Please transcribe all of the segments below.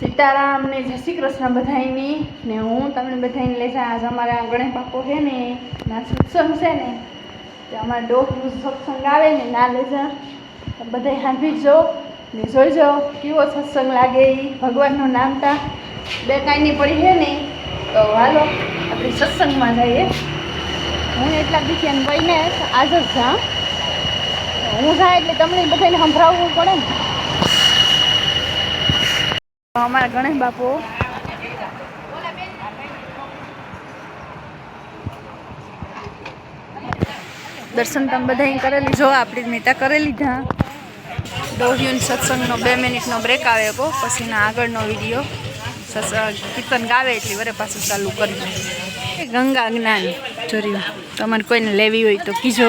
સીતારામ ને જય શ્રી કૃષ્ણ બધાયની. ને હું તમને બધાને લઈ જાય આજ અમારા ગણેશ બાપો છે ને ના સત્સંગ છે ને, તે અમારા ડોકનું સત્સંગ આવે ને, ના લઈ જા. બધાય સાંભળી જો ને જોઈજો કેવો સત્સંગ લાગે એ ભગવાનનું નામ તા બે કાંઈની પડી છે ને, તો હાલો, આપણે સત્સંગમાં જઈએ. હું એટલા દીથી કહીને આજ જ જાઉં હું જાય એટલે તમને બધાને સંભળાવવું પડે ને. અમારા ગણેશ બાપુ. દર્શન તમે બધા કરેલી. જો, આપણી મીતા કરી લીધા. દોહ્યુન સત્સંગનો બે મિનિટનો બ્રેક આવે કો પછીના આગળનો વીડિયો કીર્તન ગાવે એટલી વરે પાછું ચાલુ કરજો એ ગંગા જ્ઞાન જોર્યું તમારે કોઈને લેવી હોય તો કીજો.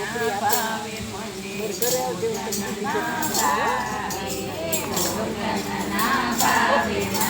વાલા તું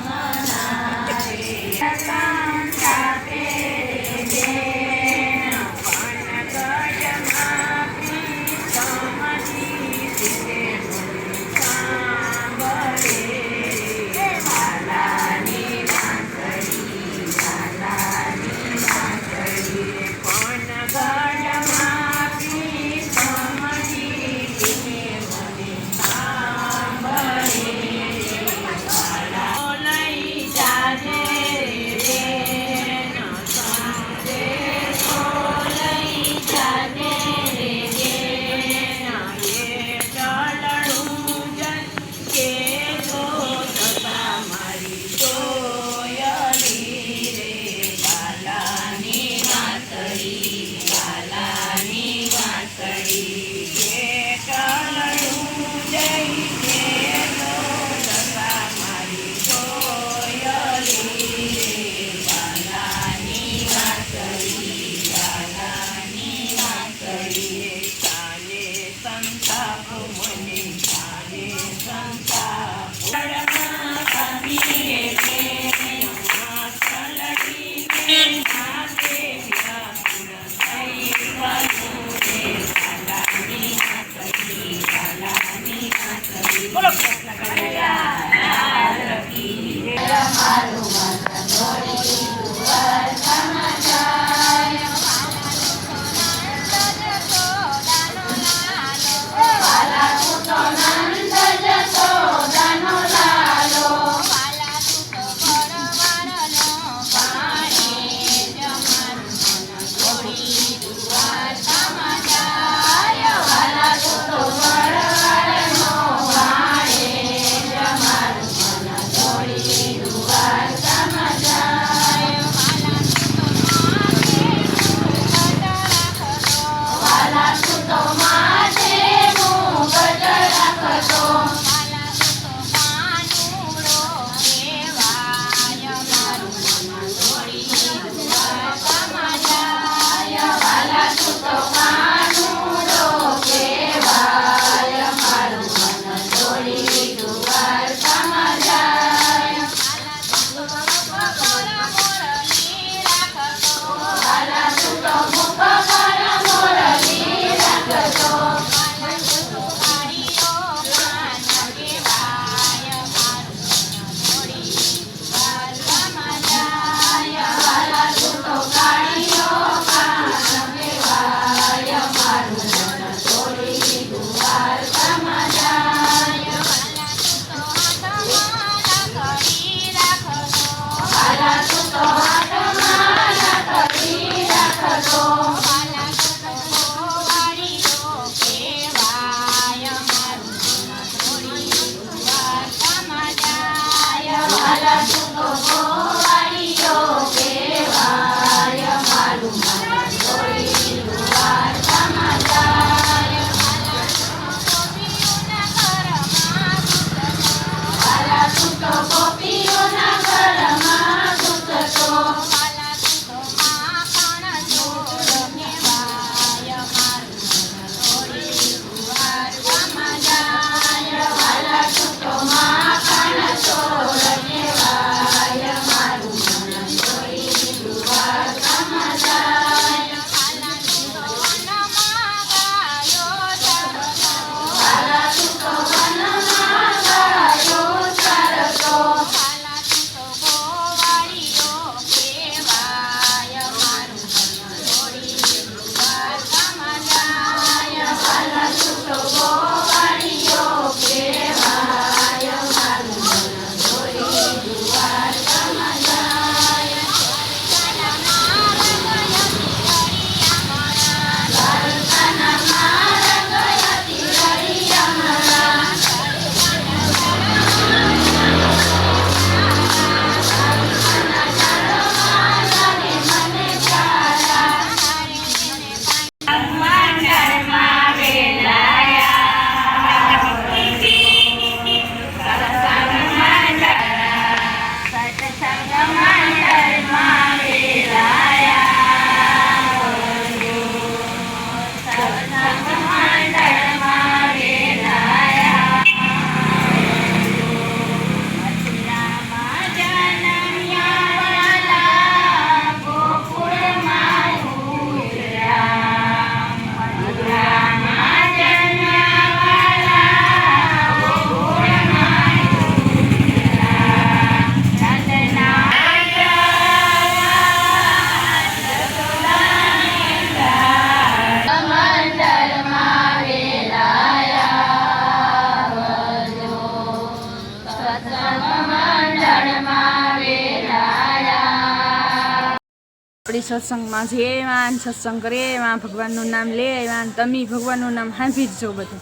સત્સંગમાં જે વાન સત્સંગ કરે એમાં ભગવાનનું નામ લે ને તમે ભગવાનનું નામ હાંભી જ જો બધું.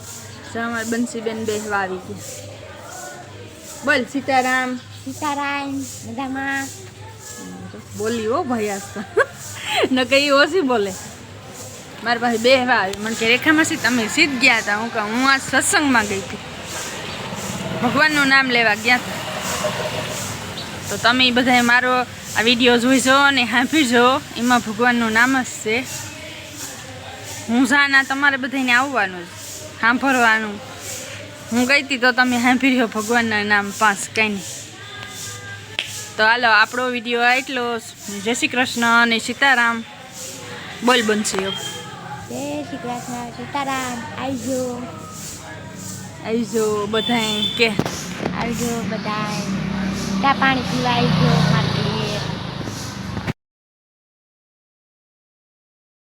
જો અમારે બંસીબેન બેહવા આવી ગયા. બોલ સીતારામ. સીતારામ મજામાં? બોલી હો ભાઈ આજ તો. ન કઈ ઓછી બોલે. મારી પાસે બેહવા આવી. મને કે રેખામાં તમે સીધ ગયા હતા? હું કહું હું આ સત્સંગમાં ગઈ હતી. ભગવાનનું નામ લેવા ગયા હતા. તો તમે બધાએ મારો આ વીડિયો જોઈજો અને સાંભળજો એમાં ભગવાનનું નામ જ છે. હું જાના તમારે બધાને આવવાનું જ સાંભળવાનું. હું ગઈ હતી તો તમે સાંભળ્યો ભગવાનના નામ પાંચ કંઈ નહીં. તો હાલો આપણો વીડિયો એટલો જય શ્રી કૃષ્ણ અને સીતારામ. બોલ બનશે જય શ્રી કૃષ્ણ સીતારામ. આવજો. આવજો બધાય કે. આવજો બધાય ચા પાણી પીવા આવજો